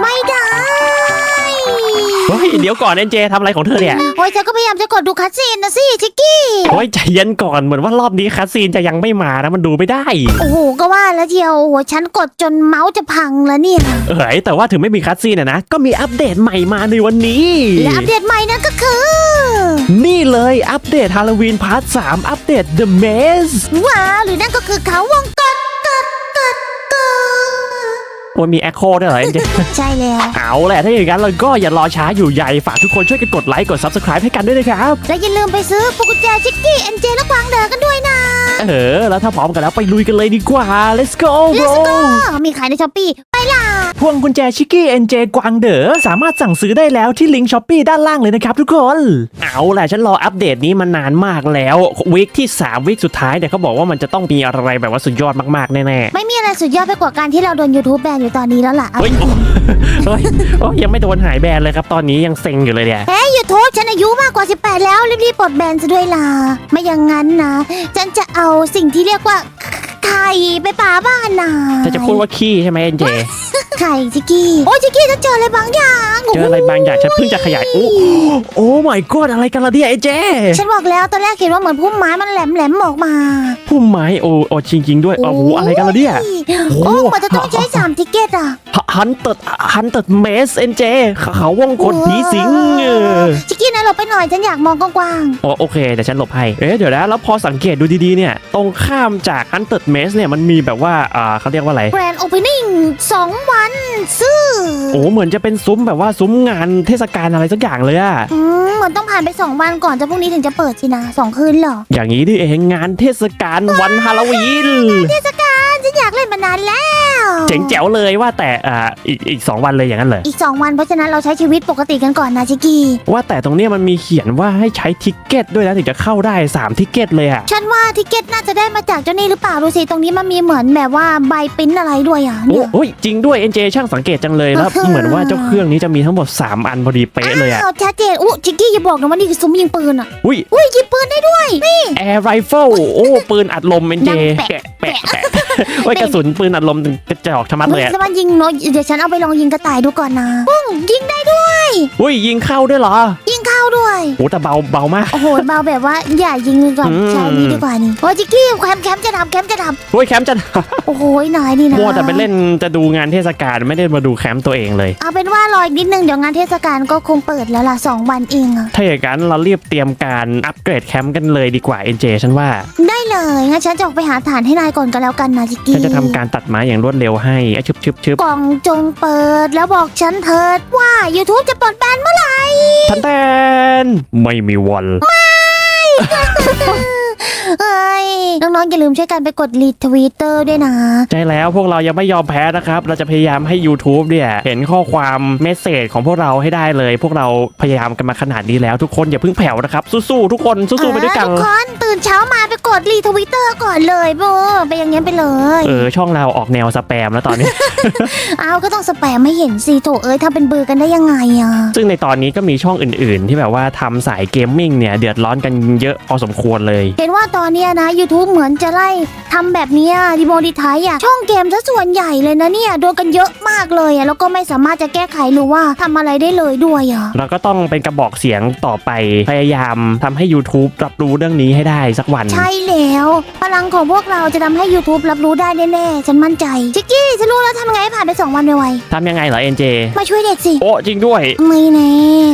ไม่ได้เฮ้ยเดี๋ยวก่อนเอ็นเจทำอะไรของเธอเนี่ยโอ้ยฉันก็พยายามจะกดดูคัสซีนนะสิชิกกี้โอ้ยใจเย็นก่อนเหมือนว่ารอบนี้คัสซีนจะยังไม่มานะมันดูไม่ได้ โอ้โหก็ว่าแล้วเดียวโอ้โหฉันกดจนเมาส์จะพังแล้วเนี่ยเอ้ยแต่ว่าถึงไม่มีคัสซีนอะนะก็มีอัปเดตใหม่มาในวันนี้และอัปเดตใหม่นั่นก็คือ นี่เลยอัปเดตฮาโลวีนพาร์ท3อัปเดต The Maze ว้าวหรือนั่นก็คือเขาวงกดกดกดกด โอ้ยมีแอคโคด้วยเหรอเอ็นเจใช่แล้วเอาแหละถ้าอย่างนั้นเราก็อย่ารอช้าอยู่ใหญ่ฝากทุกคนช่วยกันกดไลค์กด Subscribe ให้กันด้วยนะครับ และอย่าลืมไปซื้อพวงกุญแจชิกกี้เอ็นเจและกวางเดอกันด้วยนะ เออ แล้วถ้าพร้อมกันแล้วไปลุยกันเลยดีกว่า let's go bro Let's go มีขายในช้อปปี้ไปล่ะ พวงกุญแจชิกกี้ NJ กวางเด๋อสามารถสั่งซื้อได้แล้วที่ลิงก์ช้อปปีด้านล่างเลยนะครับทุกคน เอาแหละฉันรออัปเดตนี้มานานมากแล้ววีคที่ 3วีคสุดท้ายเนี่ยเขาบอกว่ามันจะต้องมีอะไรแบบว่าสุดยอดมากๆ แน่ไม่มีอะไรสุดยอดไปกว่าการที่เราโดน YouTube แบนอยู่ตอนนี้แล้วล่ะๆเฮ้ยโอ้เฮ้ยโอ้ยยังไม่โดนหายแบนเลยครับ ตอนนี้ยังเซ็งอยู่เลยเนี่ย เฮ้ย YouTube ฉันอายุมากกว่า 18 แล้วรีบๆปลดแบนซะด้วยล่ะไม่อย่างนั้นนะ ฉันจะเอาสิ่งที่เรียกว่าไข่ไปป่าบ้านนะเธอจะพูดว่าขี้ใช่ไหม NJ ไข่จิกกี้โอ้ยจิกกี้ฉันเจออะไรบางอย่างเจออะไรบางอย่างฉันเพิ่งจะขยายโอ้โอ้ my god อะไรกันล่ะเนี่ย NJ ฉันบอกแล้วตอนแรกเห็นว่าเหมือนพุ่มไม้มันแหลมๆออกมาพุ่มไม้โอ้โอ้จริงๆด้วยโอ้โหอะไรกันล่ะเนี่ยโอ้กว่าจะต้องใช้สามทิกเก็ตอะฮันเติร์ดฮันเติร์ดเมส NJ เขาวงกดผีสิงเออจิกกี้นะหลบไปหน่อยฉันอยากมองกว้างอ๋อโอเคแต่ฉันหลบให้เอ๊ะเดี๋ยวนะแล้วพอสังเกตดูดีๆเนี่ยตรงข้ามจาก Hunted Maze เนี่ยมันมีแบบว่าอ่าเขาเรียกว่าอะไรๆ Grand Opening 2วันซื้อโอ้เหมือนจะเป็นซุ้มแบบว่าซุ้มงานเทศกาลอะไรสักอย่างเลยอะอืมเหมือนต้องผ่านไป2วันก่อนจะพรุ่งนี้ถึงจะเปิดสินะสองคืนเหรออย่างนี้นี่เองงานเทศกาลวันฮาโลวีนเทศกาลฉันอยากเล่นมานานแล้ว เจ๋งแจ๋วเลยว่าแต่อ่าอีกอีกสองวันเลยอย่างนั้นเลยอีก 2 วันเพราะฉะนั้นเราใช้ชีวิตปกติกันก่อนนะจิกกี้ ว่าแต่ตรงเนี้ยมันมีเขียนว่าให้ใช้ทิกเก็ตด้วยนะถึงจะเข้าได้3ทิกเก็ตเลยอะฉันว่าทิเก็ตน่าจะได้มาจากเจ้านี่หรือเปล่าดูสิตรงนี้มันมีเหมือนแบบว่าใบปริ้นอะไรด้วยอะโอ้เนี่ย โอ้ยจริงด้วย NJ ช่างสังเกตจังเลยแล้วอ่าฮะ เหมือนว่าเจ้าเครื่องนี้จะมีทั้งหมด 3 อันพอดีเป๊ะเลยอะอ้าวชัดเจนอู้จิกกี้อย่าบอกนะว่านี่คือซุ้มยิงปืนอะอุ้ยอุ้ยยิงปืนได้ด้วย แอร์ไรเฟิลโอ้ปืนอัดลมเอ็นเจดังแปะ แปะแปะแปะไว้ยกระสุนปืนอัดลมกระจอกชะมัดเฮ้เลยยอะจะมายิงเนาะเดี๋ยวฉันเอาไปลองยิงกระต่ายดูก่อนนะปุ้งยิงได้ด้วย อุ้ยยิงเข้าด้วยเหรอ ยิงเข้า ด้วยโอ้แต่เบาเบามาก โอ้โหเบาแบบว่าอย่ายิงเลยก่อนอืม ใช้นี้ดีกว่านี่โอ้ยจิกกี้แคมป์แคมป์จะทำแคมป์จะทโอ้ยแคมป์จะำโอ้โหนายนี่นะมัวแต่ไปเล่นจะดูงานเทศกาลไม่ได้มาดูแคมป์ตัวเองเลย เอาเป็นว่ารออีกนิดนึงเดี๋ยวงานเทศกาลก็คงเปิดแล้วล่ะสองวันเองอะถ้าอย่างนั้นเรารีบเตรียมการอัปเกรดแคมป์กันเลยดีกว่า NJ ฉันว่าได้เลยงั้นฉันจะออกไปหาฐานให้นายก่อนก็แล้วกันนะจิกกี้ฉันจะทำการตัดไม้อย่างรวดเร็วให้อะชึบชึบชึบกล่องจงเปิดแล้วบอกฉันเถิดว่า YouTube จะปลดแบนเมื่อไหร่ทันแตน ไม่มีวัน เอ้ยน้องๆอย่าลืมช่วยกันไปกดรีทวีตเตอร์ด้วยนะ ใช่แล้วพวกเรายังไม่ยอมแพ้นะครับ เราจะพยายามให้ YouTube เนี่ยเห็นข้อความเมสเซจของพวกเราให้ได้เลย พวกเราพยายามกันมาขนาดนี้แล้วทุกคนอย่าเพิ่งแผ่วนะครับ สู้ๆทุกคนสู้ๆไปด้วยกัน เออทุกคนตื่นเช้ามาไปกดรีทวิตเตอร์ก่อนเลยโบไปอย่างงี้นไปเลย เออช่องเราออกแนวสแปมแล้วตอนนี้ เอาก็ต้องสแปมไม่เห็นสิโถเอ้ยทำเป็นเบอร์กันได้ยังไงอะ ซึ่งในตอนนี้ก็มีช่องอื่นๆ ที่แบบว่าทำสายเกมมิ่งเนี่ยเดือดร้อนกันเยอะพอสมควรเลย เห็นว่าตอนเนี้ยนะ YouTube เหมือนจะไล่ทำแบบเนี้ยดีโมดีไทยอะช่องเกมซะส่วนใหญ่เลยนะเนี่ยโดนกันเยอะมากเลยอะแล้วก็ไม่สามารถจะแก้ไขหรือว่าทำอะไรได้เลยด้วยอะเราก็ต้องเป็นกระบอกเสียงต่อไปพยายามทำให้ YouTube รับรู้เรื่องนี้ให้ได้สักวัน ใช่แล้ว พลังของพวกเราจะทำให้ YouTube รับรู้ได้แน่ๆฉันมั่นใจชิกกี้ฉันรู้แล้วทำไงให้ผ่านไป2วันไวทำยังไงเหรอ NJ ๆมาช่วยเด็กสิโอ้จริงด้วย ไม่แน่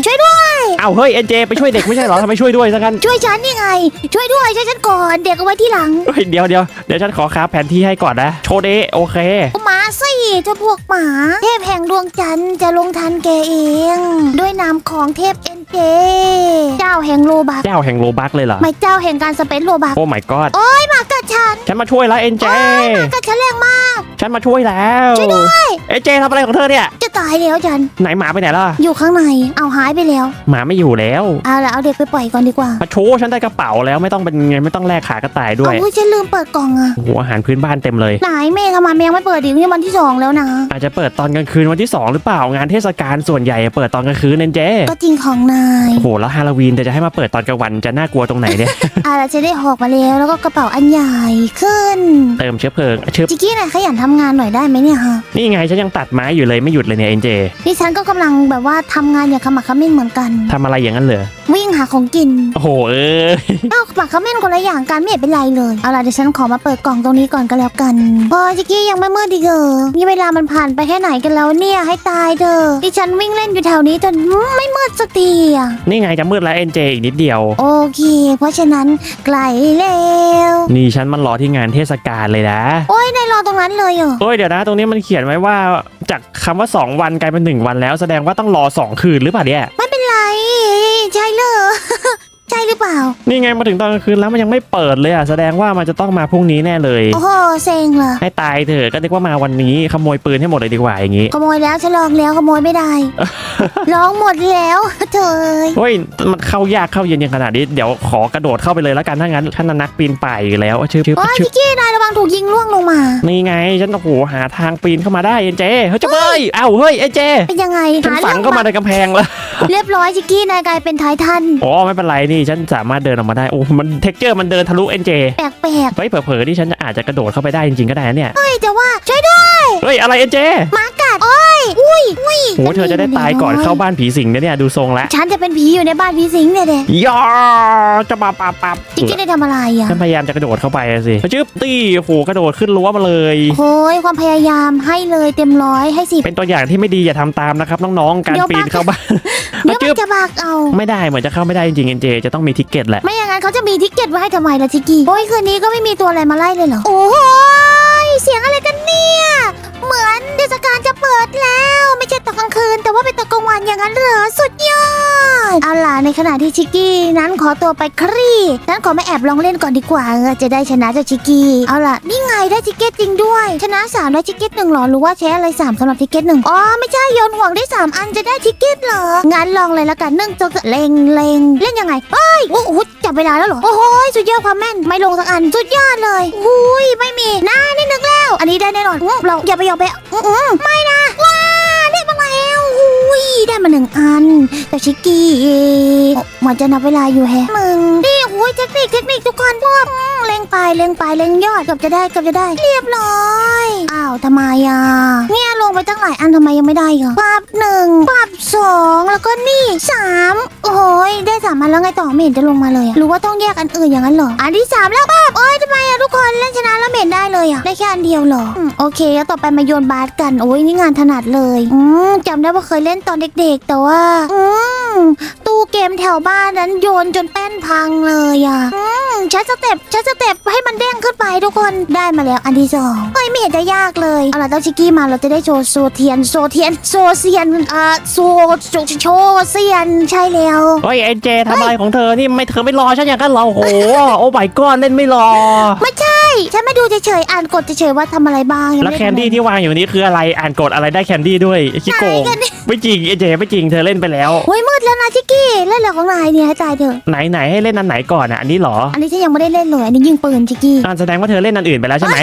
ช่วยด้วย เอาเฮ้ย NJ ไปช่วยเด็กไม่ใช่เหรอทำไมช่วยด้วยสักกัน ช่วยฉันนี่ไง ช่วยด้วยช่วยฉันก่อนเด็กเอาไว้ที่หลังเฮ้ยเดี๋ยวเดี๋ยวเดี๋ยวฉันขอคราฟแผนที่ให้ก่อนนะ โชเดะโอเค หมาสิเจ้าพวกหมา เทพแห่งดวงจันทร์จะลงทันแกเอง ด้วยนามของเทพเอ็น เจเจ้าแห่งโลบักเจ้าแห่งโลบักเลยเหรอไม่เจ้าแห่งการสเปนโลบักโอ้ my god หมากัดฉัน ฉันมาช่วยแล้ว NJ กัดฉันแรงมาก ฉันมาช่วยแล้วช่วยด้วย NJ ทำอะไรของเธอเนี่ย จะตายแล้วฉันไหนหมาไปไหนล่ะอยู่ข้างในเอาหายไปแล้ว หมาไม่อยู่แล้วเอาละเอาเด็กไปปล่อยก่อนดีกว่ามาโชฉันได้กระเป๋าแล้วไม่ต้องเป็นไงไม่ต้องแลกขากระต่ายด้วยเอาอุ้ยฉันลืมเปิดกล่องอะโอ้โหอาหารพื้นบ้านเต็มเลยไหนเมย์ทำไมเมย์ยังไม่เปิดอีกนี่วันที่สองแล้วนะอาจจะเปิดตอนกลางคืนวันที่2หรือเปล่างานเทศกาลส่วนใหญ่เปิดตอนกลางคืนเนนเจก็จริงของนาโอ้โหแล้วฮาโลวีนแต่จะให้มาเปิดตอนกลางวันจะน่ากลัวตรงไหนเนี่ยอะเราจะได้หอกมาแล้วแล้วก็กระเป๋าอันใหญ่ขึ้น เติมเชื้อเพลิงเชื้อจิกกี้นายขยันทำงานหน่อยได้ไหมเนี่ยฮะนี่ไงฉันยังตัดไม้อยู่เลยไม่หยุดเลยเนี่ยเอ็นเจดิฉันก็กำลังแบบว่าทำงานอย่างขมักเขม้นเหมือนกัน ทำอะไรอย่างนั้นเหรอวิ่งหาของกิน โอ้โหเออ เอ้าขมักเขม้นคนละอย่างกันไม่เห็นเป็นไรเลยเอาล่ะเดี๋ยวฉันขอมาเปิดกล่องตรงนี้ก่อนก็แล้วกันพอจิกกี้ยังไม่มืดดีเกอนี่เวลามันผ่านไปแค่ไหนกันแล้วเนี่ยให้ตายเถอะดิฉันวิ่งเล่นอยู่แถวนี้จนไม่มืดสักทีอะนี่ไงจะมืดแล้วเอ็นเจอีกนิดเดียว โอเค เพราะฉะนั้นไกลแล้วนี่ฉันมันรอที่งานเทศกาลเลยนะโอ้ยนายรอตรงนั้นเลยเหรอโอ้ยเดี๋ยวนะ ตรงนี้มันเขียนไว้ว่าจากคำว่า 2 วันกลายเป็น 1 วันแล้วแสดงว่าต้องรอ 2 คืนหรือเปล่าเนี่ยไม่เป็นไร ใช่เลยใช่ หรือเปล่า นี่ไงมาถึงตอนกลางคืนแล้วมันยังไม่เปิดเลยอะแสดงว่ามันจะต้องมาพรุ่งนี้แน่เลย โอ้โหเซ็งเลยให้ตายเถอะก็นึกว่ามาวันนี้ขโมยปืนให้หมดเลยดีกว่าอย่างนี้ขโมยแล้วฉันลองแล้วขโมยไม่ได้ลองหมดแล้วเธอเอ้ยเฮ้ยมันเข้ายากเข้าเย็นยังขนาดนี้เดี๋ยวขอกระโดดเข้าไปเลยแล้วกันถ้างั้นท่านนักปีนป่ายอยู่แล้วชื่อชื่อโอ้ยชื่อจิกกี้นายระวังถูกยิงล่วงลงมา นี่ไงฉันโอ้โหหาทางปีนเข้ามาได้เอ็นเจเฮ้ยเจ้าเบ้ยเอ้าเฮ้ยเอ็นเจเป็นยังไงฉันหาฝัเรื่องงเข้ามาในกำแพงแล้วเรียบร้อยจิกกี้นายกลายเป็นไททันอ๋อไม่เป็นไรนี่ฉันสามารถเดินออกมาได้โอ้มันเท็กเจอร์มันเดินทะลุเอ็นเจแปลกเฮ้ยเผลอๆที่ฉันอาจจะกระโดดเข้าไปได้จริงๆก็ได้นะเนี่ยๆเฮ้ยแต่ว่าช่วยด้วยเฮ้ยอะไรเอ็นเจหมากัดโอ้ย อุ้ยอุ้ยโหเธอจะได้ตายก่อนเข้าบ้านผีสิงนะเนี่ยดูทรงแล้วฉันจะเป็นผีอยู่ในบ้านผีสิงเนี่ยเด็ยาจะมาปับปับจิกกี้ได้ทำอะไรอะฉันพยายามจะกระโดดเข้าไปอะสิจึ๊บตี้โอ้โหกระโดดขึ้นรั้วมาเลยโอ้ยความพยายามให้เลยเต็มร้อยให้สิบเป็นตัวอย่างที่ไม่ดีอย่าทำตามนะครับน้องๆการเดี๋ยวปีนบักเข้าบ้านเดี๋ยวจึ๊มับนจะบากเอา ไม่ได้เหมือนจะเข้าไม่ได้จริงๆเอ็นเจจะต้องมีทิกเก็ตแหละไม่อย่างนั้นเขาจะมีทิกเก็ตไว้ให้ทำไมล่ะจิกกี้โอ้ยคืนนี้ก็ไม่มีตัวอะไรมาไล่เลยเหรอโอ้โหย เสียงอะไรกันเนี่ย เหมือนเทศกาลจะเปิดแล้ว ไม่ใช่ตอนกลางคืน แต่ว่าเป็นตอนกลางวันอย่างนั้นเหรอสุดยอด เอาล่ะในขณะที่ชิกกี้นั้นขอตัวไปคลี่นั้นขอมาแอบลองเล่นก่อนดีกว่าจะได้ชนะเจ้าชิกกี้ เอาล่ะนี่ไงได้ทิกเก็ตจริงด้วย ชนะสามได้ทิกเก็ตหนึ่งหรอหรือว่าใช้อะไรสามสำหรับทิกเก็ตหนึ่งอ๋อไม่ใช่โยนห่วงได้สามอันจะได้ทิกเก็ตเหรองั้นลองเลยละกันเนื่องจากเล็งเล็งเล่นยังไงโอ้โห จับเวลาแล้วเหรอ โอ้โหสุดยอดความแม่น ไม่ลงสักอัน สุดยอดเลยอุ้ยไม่มีน่านี่นึกแล้ว อันนี้ได้แน่นอนอื้เราอย่าไปยอมแพ้อื้อหือไม่นะ ว้า ได้มาแล้วอุ้ยได้มาหนึ่งอัน แต่ชิกกี้เหมือนจะนับเวลาอยู่แฮะมึงนี่อุ้ยเทคนิคเทคนิคทุกคนพวกเล็งไปเล็งไปเล็งยอดเกือบจะได้เกือบจะได้ เรียบร้อยอ้าวทำไมอะเนี่ยลงไปตั้งหลายอันทำไมยังไม่ได้เหรอปับหนึ่งปับสองแล้วก็นี่สาม โอ้ยได้สามอันแล้วไงต่อไม่เห็นจะลงมาเลยอะหรือว่าต้องแยกอันอื่นอย่างนั้นเหรอ อันที่สามแล้วปับโอ้ยทำไมอะทุกคนเล่นชนะแล้วไม่เห็นได้เลยอะได้แค่อันเดียวเหรออืมโอเคแล้วต่อไปมาโยนบาสกันโอ้ยนี่งานถนัดเลยอืมจำได้ว่าเคยเล่นตอนเด็ก ๆ แต่ว่าอืมตู้เกมแถวบ้านนั้นโยนจนแป้นพังเลยอะอืมชัดสเต็ปชัดสเต็ปให้มันเด้งขึ้นไปทุกคนได้มาแล้วอันที่สองเฮ้ยไม่เห็นจะยากเลยเอาล่ะเจ้าชิกกี้มาเราจะได้โชว์โซเทียนโซเทียนโซเซียนอ่าโซโชโชว์เซียนใช่แล้วเฮ้ยเอ็นเจทำอะไรของเธอนี่ไม่เธอไม่รอฉันอย่างนั้นเหราโอ้โหโอ้ไม่ก้อนเล่นไม่รอ ไม่ใช่ ฉันมาดูเฉยๆ อ่านกฎเฉยๆว่าทำอะไรบ้างยังแล้วไม่แคนไทำอะไรดี้ที่วางอยู่นี้คืออะไรอ่านกดอะไรได้แคนดี้ด้วยไอ้ขี้โกงไหนกันเนี่ยไม่จริงเอ็นเจไม่จริงเธอเล่นไปแล้ว โอ้ยมืดแล้วนะชิกกี้เล่นเหลือของนายเนี่ยให้ตายเถอะ ไหนไหนให้เล่นอันไหนก่อนอะอันนี้เหรออันนี้ฉันยังไม่ได้เล่นเลย อันนี้ยิงปืนชิกกี้ อ่าแสดงว่าเธอเล่นอันอื่นไปแล้วใช่ไหม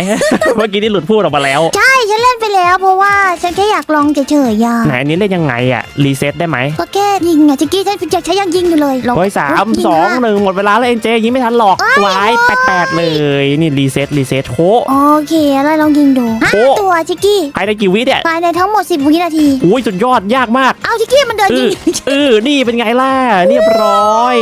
เมื่อกี้นี่หลุดพูดออกมาแล้ว ใช่ฉันเล่นไปแล้ว เพราะว่าฉันแค่อยากลองเฉยๆอะไหนอันนี้เล่นยังไงอะรีเซ็ตได้ไหมก็แค่ยิงอะชิกกี้ฉันยังใช้ยังยิงอยู่เลยลองเฮ้ยสามยิสองนะหนึ่งหมดเวลาแล้วเอ็นเจยิงไม่ทันหรอกวายแปดแปดเลยนี่รีเซ็ตรีเซ็ตโค โอเคอะไรลองยิงดูห้าโอ้ ตัวชิกกี้ภายในกี่วิเนี่ยภายในทั้งหมด 10 วินาที อุ้ยสุดยอดยากมากเอาชิกกี้มันเดินเอยิองเออนี่เป็นไงล่ะเรียบร้อย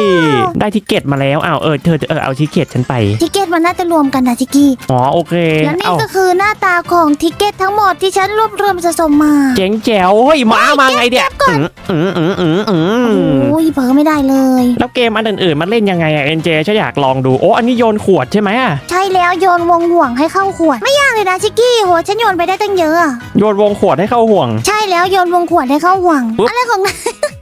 ได้ทิเก็ตมาแล้วอ้าวเออเธอเออเอาทิเก็ตฉันไปทิกเก็ตมันน่าจะรวมกันนะชิกกี้อ๋อโอเคและนี่เอ้าก็คือหน้าตาของทิกเก็ตทั้งหมดที่ฉันรวบรวมสะสมมา เจ๋งแจ๋วเฮ้ยม้ามาไงเนี่ยอืมอืมอืมอืมอืมโอ้ยเผลอไม่ได้เลย แล้วเกมอันอื่นๆมันเล่นยังไงอะเอ็นเจฉันอยากลองดูโอ้อันนี้โยนขวดใช่ไหมอะ ใช่แล้วโยนวงห่วงให้เข้าขวด ไม่ยากเลยนะชิกกี้โหฉันโยนไปได้ตั้งเยอะอะ โยนวงขวดให้เข้าห่วง ใช่แล้วโยนวงขวดให้เข้าห่วง ปุ๊บ อะไรของนาย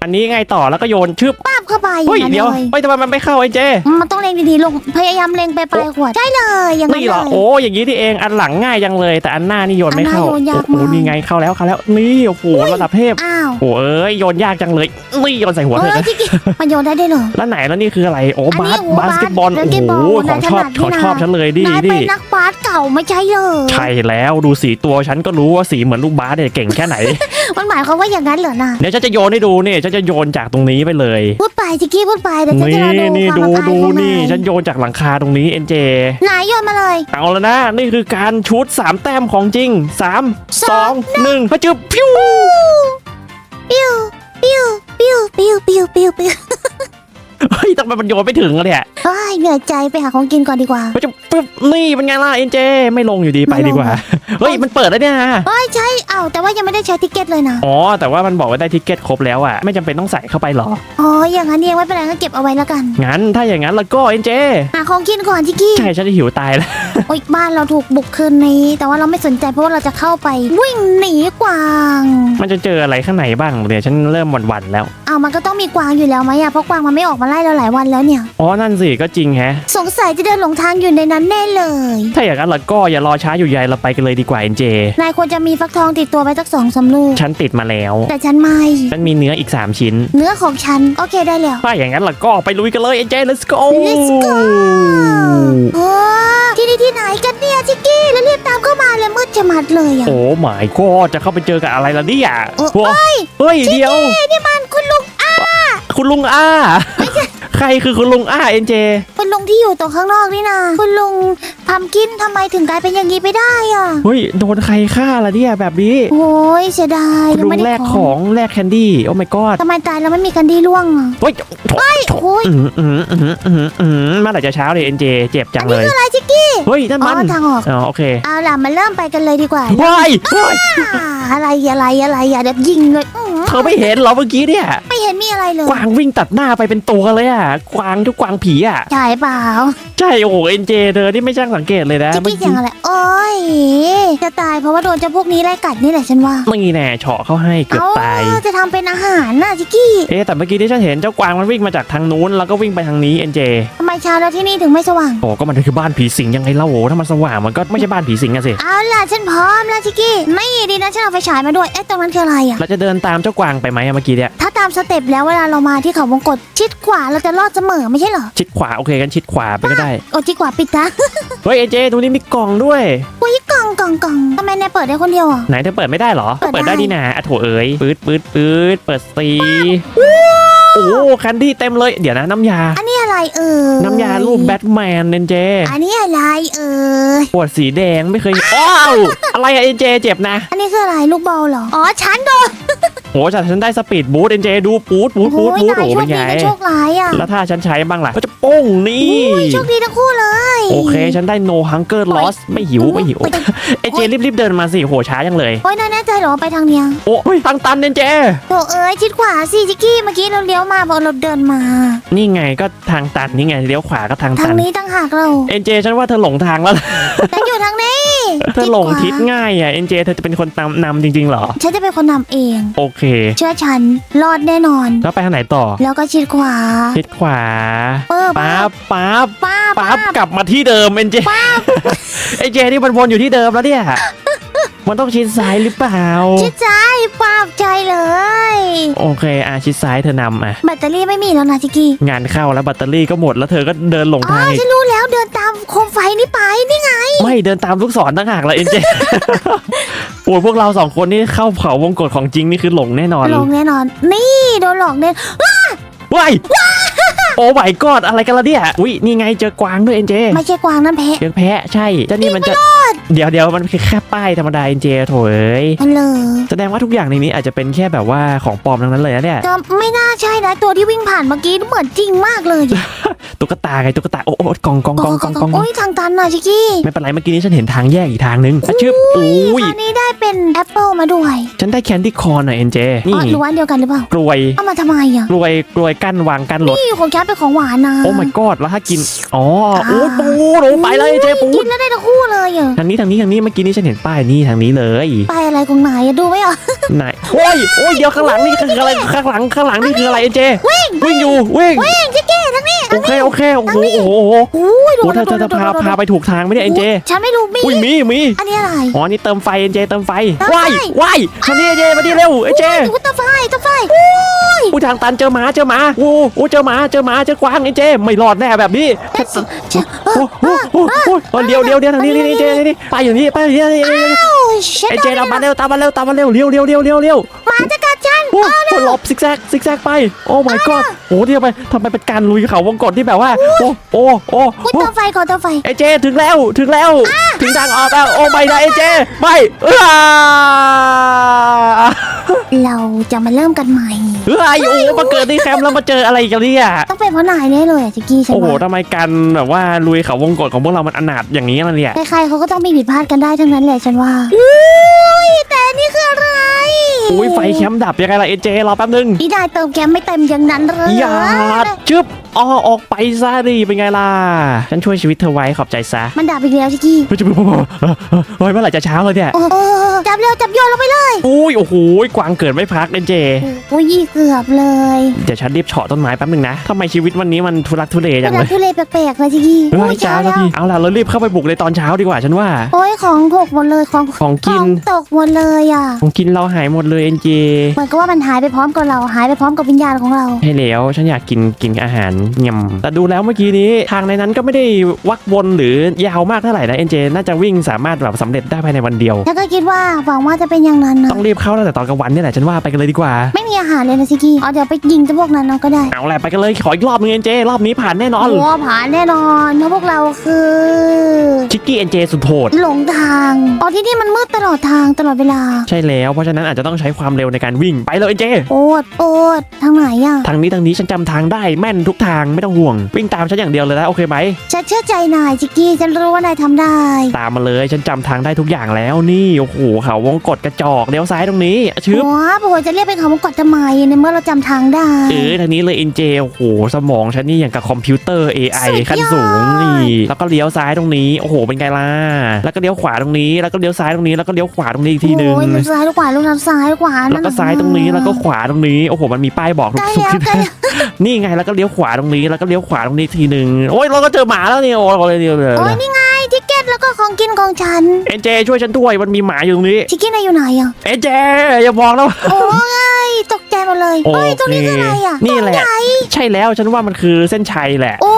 อันนี้ไงต่อแล้วก็โยนชึบปั๊บเข้าไปอเฮ้ยย่างนั้นเดี๋ยวเลยเฮ้ยทำไมมันไม่เข้าไอ้เจมันต้องเล็งดีๆลงพยายามเล็งไปปลายขวดใช่เลยอย่างนั้นนี่เหเลรอยโอ้อย่างนี้ที่เองอันหลังง่ายจังเลย แต่อันหน้านี่โยนไม่เข้าอันหน้าโยนยากโอ้โหมากนี่ไงเข้าแล้วเข้าแล้วนี่โอ้โหระดับเทพอ้าวโอ้เอ้ยโยนยากจังเลยนี่โยนใส่หัวเอเธออนะจิกกี้มันโยนได้ด้วยเหรอแล้วไหนแล้วนี่คืออะไรโอ้อันบานี้สโอ้บาสเกตบอลบาสโอ้เกตบอลโหขนาอยงถชอบนัดของนี่นะชอบฉันเลยดินายดิเป็นนักบาสเก่าไม่ใช่เลยใช่แล้วดูสีตัวฉันก็รู้ว่าสีเหมือนลูกบาสเนี่ยเก่งแค่ไหน มันหมายความว่าอย่างนั้นเหรอนะเดี๋ยวฉันจะโยนให้ดูนี่ฉันจะโยนจากตรงนี้ไปเลยพูดไปจิกกี้พูดไปเดี๋ยวฉันนี่จะรอดูนี่ความดูอับอายดูของนี่นายฉันโยนจากหลังคาตรงนี้เอ็นเจนายโยนมาเลย เอาแล้วนะ นี่คือการชุดสามแต้มของจริงสามสองหนึ่งพระจุบพิ้วปิ้วปิ้วปิ้วปิ้วปิ้วปิ้วปิ้วเฮ้ยทำไมมันโยนไม่ถึงอะเนี่ย เฮ้ยเหนื่อยใจไปหาของกินก่อนดีกว่า พระจุบ ปึ๊บนี่เป็นไงล่ะเอ็นเจไม่ลงอยู่ดีไปไม่ลงดีกว่าเฮ้ยมันเปิดแล้วเนี่ยนะเฮ้ยใช่เอ้าแต่ว่ายังไม่ได้ใช้ทิกเก็ตเลยนะอ๋อแต่ว่ามันบอกว่าได้ทิกเก็ตครบแล้วอะไม่จำเป็นต้องใส่เข้าไปหรออ๋ออย่างนั้นเองไม่เป็นไรก็เก็บเอาไว้แล้วกันงั้นถ้าอย่างนั้นแล้วก็เอ็นเจหาของกินก่อนจิกกี้ใช่ฉันจะหิวตายแล้วโอ๊ยบ้านเราถูกบุกคืนนี้ แต่ว่าเราไม่สนใจเพราะว่าเราจะเข้าไปวิ่งหนีกวาง มันจะเจออะไรข้างในบ้างเนี่ยฉันเริ่มหวั่นๆแล้วอ้าวมันก็ต้องมีกวางอยู่แล้วไหมอะเพราะกวางมันไม่ออกมาไล่เราหลายวันแล้วเนี่ยอ๋อนั่นสิก็จริงแฮะสงสัยจะเดินหลงทางอยู่ในนั้นแน่เลย ถ้าอย่างนั้นแล้วก็อย่ารอช้าอยู่ใหญ่เราไปกันเลยดีกว่าเอ็นเจ นายควรจะมีฟักทองติดตัวไปสักสองสามลูก ฉันติดมาแล้วแต่ฉันไม่ ฉันมีเนื้ออีก 3 ชิ้น เนื้อของฉัน โอเคได้แล้ว ถ้าอย่างนั้นแล้วก็ไปลุยกันเลยเอ็นเจ let's go Let's go โอ้ที่นี่ที่ไหนกันเนี่ยจิกกี้ แล้วรีบตามเข้ามาเลยมืดจะมัดเลยอะโอ้ my god จะเข้าไปเจอกับอะไรล่ะเนี่ยเออว้าเฮ้ยเดียวเอ้ยนี่มันคุณลุงอะคุณลุงอ้า ใครคือคุณลุงอ้าเอ็นเจคุณลุงที่อยู่ตรงข้างนอกนี่นะคุณลุงพัมกินทำไมถึงกลายเป็นอย่างนี้ไปได้อะเฮ้ยโดนใครฆ่าล่ะเนี่ยแบบนี้โอ้ยเสียดายคุณลุงไม่แลได้กของแลกแคนดี้โอ้ my god ทำไมตายแล้วไม่มีกันดีล่วงอะเฮ้ยโอ้ยอืมอืมอืมอืมอืมเมื่อไหร่จะเช้าเลยเอ็นเจเจ็บจังเลยอะไรจิกกี้เฮ้ยนั่นอ๋มัอนทางออกอ๋อโอเคเอาล่ะมาเริ่มไปกันเลยดีกว่าว้ายว้ายอ่าอะไรอะไรอะไรอย่าเด็บยิงเลยอื้อเธอไม่เห็นเหรอเมื่อกี้เนี่ย ไม่เห็นมีอะไรเลยกวางวิ่งตัดหน้าไปเป็นตัวเลยอะกวางทุกกวางผีอะ ใช่เปล่าใช่โอ้โหเอ็นเจเธอที่ไม่ช่างสังเกตเลยนะจิกเมื่อกี้เสียกี้งอะไรโอ้ยจะตายเพราะว่าโดนเจ้าพวกนี้ไล่กัดนี่แหละฉันว่านี่แน่เฉาะเข้าให้เกือบตายเอ้จะทำเป็นอาหารน่ะจิกกี้เอ๊ะแต่เมื่อกี้ที่ฉันเห็นเจ้ากวางมันวิ่งมาจากทางนู้นแล้วก็วิ่งไปทางนี้เอ็นเจทำไมเช้าแล้วที่นี่ถึงไม่สว่าง โอ้ก็มันคือบ้านผีสิงยังไงเล่าโอ้ถ้ามันสว่างมันก็ไม่ใช่บ้านผีสิงอะสิเอาล่ะฉันพร้อมแล้วจิกกี้ไม่ดีนะฉันเอาไฟฉายมาด้วยเอ๊ะตรงนั้นคืออะไรอะ เราจะเดินตามเจ้ากวางไปไหมอะเมื่อกี้เนี่ยถ้าตามสเต็ปแล้วเวลาเรามาที่เขาวงกตชิดขวาเราจะรอดเสมอไม่ใช่เหรอชิดขวาโอเคกันชิดขวาไปก็ได้โอ้ชิดขวาปิดนะ เฮ้ยเอ็นเจตรงนี้มีกล่องด้วย อุ้ยกล่องกล่องกล่องทำไมนายเปิดได้คนเดียวอะ ไหนเธอเปิดไม่ได้เหรอ เปิดได้เปิดได้ดีนะอะโถเอ๋ยปืดปืดปืดเปิดสีโอ้แคนดี้เต็มเลย เดี๋ยวนะน้ำยา อันนี้อะไรเอ่ยน้ำยารูปแบทแมนเอ็นเจ อันนี้อะไรเอ่ยปวดสีแดงไม่เคยอ้าวอะไรอะเอ็นเจเจ็บนะ อันนี้คืออะไรลูกบอลเหรอ อ๋อฉันโดนโหจากฉันได้สปีดบูทเอ็นเจดูปูดปูดปูดโอ้ยปูดนายโอ้โชเป็คนไงดีกับโชคร้ายอะแล้วถ้าฉันใช้บ้างล่ะก็จะโป้งนี่ อุ้ยโชคดีทั้งคู่เลยโอเค ฉันได้ no hunger loss ไม่หิวไม่หิวโอ้ยเอ็นเจรีบๆเดินมาสิโหช้าจังเลย โอ้ยนายแน่ใจเหรอว่าไปทางเนี้ยโอ้ยทางตันเอ็นเจ โถเอ้ยชิดขวาสิจิกกี้เมื่อกี้เราเลี้ยวมาพอเราเดินมา นี่ไงก็ทางตันนี่ไงเลี้ยวขวาก็ทางทาตังน นี้ต่างหากเราเอ็นเจฉันว่าเธอหลงทางแล้วฉันอยู่ทางนี้เธอหลงทิศง่ายอะเอ็นเจเธอจะเป็นคนนำนำจริงๆเหรอ ฉันจะเป็นคนนำเอง โอเค เชื่อฉันรอดแน่นอน แล้วไปทางไหนต่อ แล้วก็ชิดขวาทิศขวา เออปั๊บปั๊บป้าบปั๊บกลับมาที่เดิมเอ็นเจเอ็นเจนี่มันวนอยู่ที่เดิมแล้วเนี่ยมันต้องชิดซ้ายหรือเปล่า ชิดซ้ายป้าบใจเลย โอเคอะชิดซ้ายเธอนำอะ แบตเตอรี่ไม่มีแล้วนะจิกกี้ งานเข้าแล้วแบตเตอรี่ก็หมดแล้วเธอก็เดินหลงอ๋อทางอีกฉันรู้แล้วเดินตามโคมไฟนี่ไปนี่ไง ไม่เดินตามลูกศรต่างหากละเอ็นเจโอ้ยพวกเราสองคนนี่เข้าเขาวงกฏของจริงนี่คือหลงแน่นอนลงแน่นอน นี่โดนหลอกแน่ว้าย โอ้ my god อะไรกันละเนี่ยอุ้ยนี่ไงเจอกวางด้วยเอ็นเจไม่ใช่กวางนั่นแพะเจอแพะใช่เจ้านี่มันจะเดี๋ยวเดี๋ยวมันคือแค่ป้ายธรรมดาเอ็นเจโถเอ้ยมันเลยแสดงว่าทุกอย่างในนี้อาจจะเป็นแค่แบบว่าของปลอมทั้งนั้นเลยนะเนี่ยก็ไม่น่าใช่นะตัวที่วิ่งผ่านเมื่อกี้เหมือนจริงมากเลยตุ๊กตาไงตุ๊กตาโอ้โอ้กองกองกองกองกองโอ้ยทางตันน่ะจิกกี้ไม่เป็นไรเมื่อกี้นี้ฉันเห็นทางแยกอีกทางนึงอะชื่ออุ้ยตอนนี้ได้เป็นแอปเปิลมาด้วย ฉันได้แคนดี้คอร์นอะเอ็นเจอ๋นี่อหรือว่าอันเดียวกันหรือเปล่ากลวยเอามาทำไมอะกลวยกลวยกั้นวางกั้นรถนี่ของฉันเป็นของหวานนะโอ้ my god แล้วถ้ากิน อ๋อ โอ้ปูหนูไปเลยเจปูกินแล้วได้ทั้งคู่เลยอะทางนี้ทางนี้ทางนี้เมื่อกี้นี้ฉันเห็นป้ายนี่ทางนี้เลยไปอะไรของนายอะดูไม่ออกไหนโอ้ยโอ้ยเดี๋ยวข้างหลังนี่คืออะไรข้างหลังข้างหลังนี่คืออะไรเจวิ่งวิ่งอยู่วิ่งเฮ้ยจิกกี้ทั้งนี้โอเคโอเคโอ้โหโอ้โหโอ้โหอุ้ยโดโอ้นเธอเธอจะพาพาไปถูกทางไหมเนี่ยเอ็นเจฉันไม่รู้มีอุ้ยมีมีอันนี้อะไรอ๋อนี่เติมไฟเอ็นเจเติมไฟเติมไฟว้ายว้ายมาดิเอ็นเจมาดิเร็วเอ็นเจอุ้ยตาไฟตาไฟอู้ทางตันเจอหมาเจอหมาโอ้โอ้เจอหมาเจอหมาเจอกวางเอ็นเจไม่รอดแน่แบบนี้โอ้โหโอ้โหโอ้โหเดี๋ยวเดี๋ยวเดี๋ยวทางนี้นี่นี่เจนี่นี่ไปอยู่นี่ไปอยู่นี่นี่นี่นี่อ้าวเช็ดเอ็นเจตามมาเร็วตามมาเร็วตามมาเร็วเร็วเร็วเร็วเร็วเร็วหมาจะกัดฉันโอ้โหหลบซิกแซกซิกแซกไปโอ้ my god โอ้ที่ทำไมทำไมเป็นการลุยเขาวงกตที่แบบว่าโอ้โอ้โอ้อุ้ยโอ้ตาไฟก่อนตาไฟเอเจถึงแล้วถึงแล้วถึงทางออกแล้วโอ้ไม่นะเอเจไม่เอ้าเราจะมาเริ่มกันใหม่เฮ้ยโอ้มาเกิดที่แคมป์แล้วมาเจออะไรกันเนี่ยต้องเป็นเพราะนายแน่เลยอะจิกกี้ฉันโอ้โหว่าทำไมกันแบบว่าลุยเขาวงกตของพวกเรามันอนาถอย่างนี้ล่ะเนี่ยใครๆเขาก็ต้องมีผิดพลาดกันได้ทั้งนั้นแหละฉันว่าอุ้ยแต่นี่คืออะไรอุ้ยไฟแคมป์ดับยังไงล่ะเอเจรอแป๊บนึงนี่นายเติมแกมไม่เต็มอย่างนั้นเลยอย่าชึบ อ๋อออกไปซะดิเป็นไงล่ะ ฉันช่วยชีวิตเธอไว้ขอบใจซะมันดับอีกแล้วจิกกี้เฮ้ยจะเฮ้ยเมื่อไหร่จะเช้าเลยเนี่ย โอ้โหจับเร็วจับโยนลงไปเลยอุ้ยโอ้โหกวางเกิดไม่พักเอเจ โอ้ยเกือบเลยเดี๋ยวฉันรีบเฉาะต้นไม้แป๊บนึงนะทำไมชีวิตวันนี้มันทุรักทุเลกจัระงดาเลษยทุเรศแปลกๆเลยจิกกี้เฮ้โอ้ยยเช้าเช้าแล้แล้ววพี่เอาล่ะเรารีบเข้าไปบุกในตอนเช้าดีกว่าฉันว่า โอ้ยของหกหมดเลยของของกิน ตกหมดเลยอะของกินเราหายหมดเลยเอ็นเจเหมือนกับว่ามันหายไปพร้อมกับเราหายไปพร้อมกับวิญญาณของเราใช่แล้วฉันอยากกินกินอาหารยำแต่ดูแล้วเมื่อกี้นี้ทางในนั้นก็ไม่ได้วักวนหรือยาวมากเท่าไหร่นะเอ็นเจน่าจะวิ่งสามารถแบบสำเร็จได้ภายในวันเดียวฉันก็คิดว่าหวังว่าจะเป็นอย่างนั้นนะต้องรีบเข้าตั้งแต่ตอนกลางวันนี่แหละฉันว่าไปกันเลยดีกว่า ไม่มีอาหารเลยนะซิกี้เอาเดี๋ยวไปยิงเจ้าพวกนั้นเอาก็ได้เอาแหละไปกันเลยขออีกรอบนึงเอ็นเจรอบนี้ผ่านแน่นอนโอ้ผ่านแน่นอนเพราะพวกเราคือชิกกี้เอ็นเจสุดโหดหลงทางอ๋อที่นี่มันมืดตลอดทางตลอดเวลา ใช่แล้วเพราะฉะนั้นอาจจะต้องใช้ความเร็วในการวิ่งไปเลยเอ็นเจโอดโอดทางไหนอะทางนี้ทางนี้ฉันจำทางได้แม่นทุกทางไม่ต้องห่วง วิ่งตามฉันอย่างเดียวเลยนะโอเคไหมฉันเชื่อใจนายจิกกี้ฉันรู้ว่านายทำได้ ตามมาเลยฉันจำทางได้ทุกอย่างแล้วนี่โอ้โหเขาวงกดกระจอกเลี้ยวซ้ายตรงนี้ชึบโอ้โหจะเรียกเป็นคำว่ากดทำไมในเมื่อเราจำทางได้ เออทางนี้เลยเอ็นเจโอ้โห สมองฉันนี่อย่างกับคอมพิวเตอร์ AI สุดยอด ขั้นสูงนี่ แล้วก็เลี้ยวซ้ายตรงนี้ โอ้โห เป็นไงล่ะ แล้วก็เลี้ยวขวาตรงนี้ แล้วก็เลี้ยวซ้ายตรงนี้ แล้วก็เลี้ยวขวาตรงนี้อีกทีหนึ่งโอ้ยลูกซ้ายลูกขวาลูกซ้ายลูกขวาแล้วก็ซ้ายตรงนี้ แล้วก็ขวาตรงนี้ โอ้โห มันมีป้ายบอกทุใกกล้ทุกแล้วที่ ใกล้แล้ว นี่ไง แล้วก็เลี้ยวขวาตรงนี้แล้วก็เลี้ยวขวาตรงนี้ทีหนึ่งโอ้ยเราก็เจอหมาแล้วนี่โอ้ยเลยเดียวเลยโอ้ยนี่ไงทิกเก็ตแล้วก็ของกินของฉันเอ็นเจช่วยฉันด้วยมันมีหมาอยู่ตรงนี้ชิคกี้นายอยู่ไหนอะเอ็นเจอย่าบอกนะโอ้ยตกใจหมดเลยโอเฮ้ยตรงเคนี้คืออะไรอะนี่แหละต้ใญ่ใช่แล้วฉันว่ามันคือเส้นชัยแหละโอ้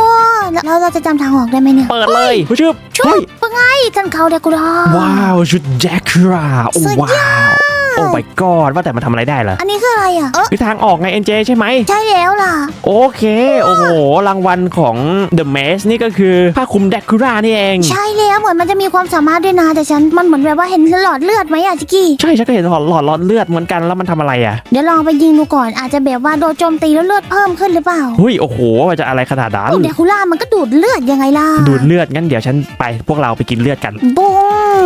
แล้วเราจะจำทางออกได้ไหมเนี่ยเปิดเลยผู้ชึบชุเฮ้บยเป็นไงท่านเขาเด็กกูรอว้าวชุดแจ็คราโอ้สุดยอดว้าวโอ้ my god ว่าแต่มันทำอะไรได้เหรออันนี้คืออะไรอะ เออคือทางออกไงเอ็นเจใช่ไหม ใช่แล้วล่ะ โอเค โอ้โห รางวัลของ The Maze นี่ก็คือผ้าคลุมแดคูรานี่เอง ใช่แล้วเหมือนมันจะมีความสามารถด้วยนะแต่ฉันมันเหมือนแบบว่าเห็นหลอดเลือดไหมอะจิกกี้ ใช่ฉันก็เห็นหลอดหลอดหลอดเลือดเหมือนกันแล้วมันทำอะไรอะเดี๋ยวลองไปยิงดูก่อนอาจจะแบบว่าโดนโจมตีแล้วเลือดเพิ่มขึ้นหรือเปล่าเฮ้ยโอ้โหมันจะอะไรขนาดนั้นโอ้เดคูล่ามันก็ดูดเลือดยังไงล่ะดูดเลือดงั้นเดี๋ยวฉันไปพวกเราไปกินเลือดกัน บุ้ง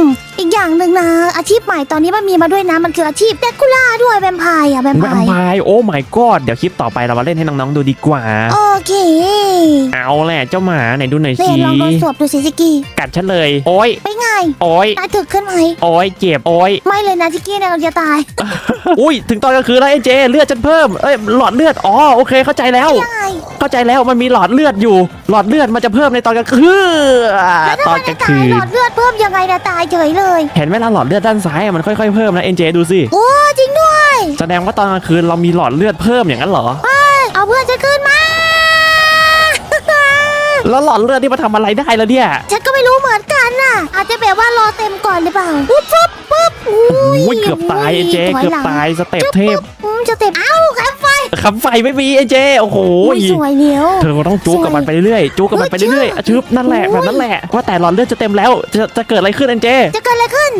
อีกอย่างหนึ่งนะ อาชีพใหม่ตอนนี้มันมีมาด้วยนะ มันคืออาชีพเดคูล่าด้วยแวมไพร์อะแวมแวไพมร์ไพร์โอ้ my god เดี๋ยวคลิปต่อไปเรามาเล่นให้น้องๆดูดีกว่า โอเคเอาแหละเจ้าหมาไหนดูหน่อยเล่สิลองโดนสวบดูสิจิกกี้กัดฉันเลย โอ้ยไปไงโอ้ยนายถึกขึ้นไหมโอ้ยเจ็บโอ้ยไม่เลยนะจิกกี้นายเราจะตายอุ้ยถึงตอนกลางคืนแล้วเอ็นเจเลือดฉันเพิ่มเอ้ยหลอดเลือดอ๋อโอเคเข้าใจแล้วยังไงเข้าใจแล้วมันมีหลอดเลือดอยู่ หลอดเลือดมันจะเพิ่มในตอนกลางคืนแล้วถ้าตอมันนกจะลางตาคืยหลนอดเลือดเพิ่มยังไงนะตายเฉยเลยเห็นไหมล่ะหลอดเลือดด้านซ้ายอะมันค่อยๆเพิ่มนะเอ็นเจดูสิโอ้จริงด้วยแสดงว่าตอนกลางคืนเรามีหลอดเลือดเพิ่มอย่างนั้นเหรอ เอาเพื่อนฉันขึ้นมา แล้วหลอดเลือดที่มาทำอะไรได้แล้วเนี่ยฉันก็ไม่รู้เหมือนกันน่ะ อาจจะแบบว่ารอเต็มก่อนหรือเปล่าปุ๊บปุ๊บปุ๊บอุ้ยโอ้ยเกือบตายเอ็นเจถเกือบหลังตายสเต็ปเทพ อืมจะเต็มเอ้าแคมไฟ คำไฟไม่มีเอ็นเจโอ้โหอุ้ยสวยเหนียวเธอต้องจู๊กับมันไปเรื่อยจู๊กับมันไปเรื่อยๆอะชึบนั่นแหละแบบนั้นแหละว่าแต่หลอดเลือดจะเต็มแล้วจะจะเกิดอะไรขึ้นเอ็นเจจะเกิดอะไรขึ้น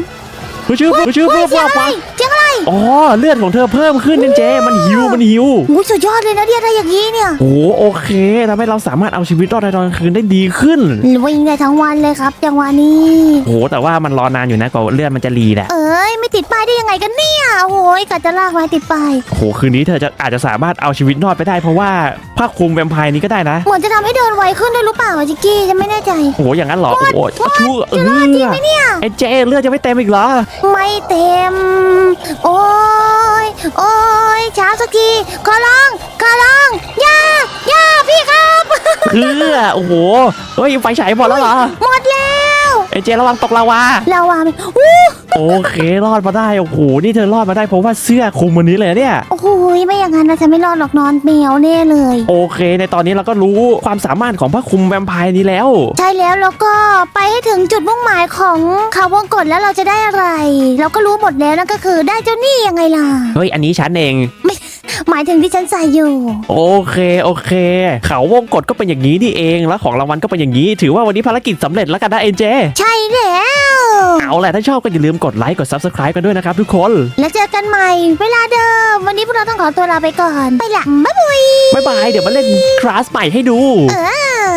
ผู้ชื่อผู้ชื่อเฮ้เพิ่ยมเสียงว่าอะไรเสียงอะไรอ๋อเลือดของเธอเพิ่มขึ้นเอ็นเจมันหิวมันหิวอุ้ยสุดยอดเลยนะเนี่ยถ้าอย่างนี้เนี่ยโอ้โอเคทำให้เราสามารถเอาชีวิตรอดในตอนกลางคืนได้ดีขึ้นวิ่งได้ทั้งวันเลยครับจังหวะนี้โหแต่ว่ามันรอนานอยู่นะกว่าเลือดมันจะรีแหละเอ้ย ไม่ติดป้ายได้ยังไงกันเนี่ยโอ้โหกะจะลากไว้ติดป้ายโหคืนนี้เธอจะอาจจะสามารถเอาชีวิตรอดไปได้เพราะว่าผ้าคลุมแวมไพร์นี้ก็ได้นะเหมือนจะทำให้เดินไวขึ้นด้วยหรือเปล่าวะจิกกี้ฉันไม่แน่ใจ โอ้โหอย่างนั้นเหรอ โอ้โหชั่วเอจะรอดจริงอไหมเนี่ยเอ็นเจเลือดจะไม่เต็มอีกเหรอ ไม่เต็ม โอ้ยโอ้ยช้าสักทีขอร้องขอร้องอย่าอย่าพี่ครับเพื่อโอ้โห เฮ้ยไฟฉายหมดแล้วเหรอ หมดแล้ว เอ็นเจระวังตกลาวา ลาวามันอู้โอเครอดมาได้ โอ้โห นี่เธอรอดมาได้เพราะว่าเสื้อคลุมวันนี้เลยเนี่ย โอ้โหไม่อย่างนั้นนะฉันไม่รอดหรอกนอนแมวแน่เลย โอเค ในตอนนี้เราก็รู้ความสามารถของผ้าคลุมแวมไพร์นี้แล้ว ใช่แล้วแล้วก็ไปให้ถึงจุดมุ่งหมายของเขาวงกฏแล้วเราจะได้อะไร เราก็รู้หมดแล้วนั่นก็คือได้เจ้าหนี่ยังไงล่ะ เฮ้ย อันนี้ฉันเอง หมายถึงที่ฉันใส่อยู่ โอเคโอเค เขาวงกดก็เป็นอย่างนี้นี่เอง แล้วของรางวัลก็เป็นอย่างนี้ ถือว่าวันนี้ภารกิจสำเร็จแล้วกันนะเอ็นเจ ใช่แล้ว เอาแหละถ้าชอบก็อย่าลืมกดไลค์กด Subscribe กันด้วยนะครับทุกคน แล้วเจอกันใหม่ เวลาเดิม วันนี้พวกเราต้องขอตัวลาไปก่อน ไปละบ๊ายบายบ๊ายบาย เดี๋ยวมาเล่นคลาสใหม่ให้ดู เออ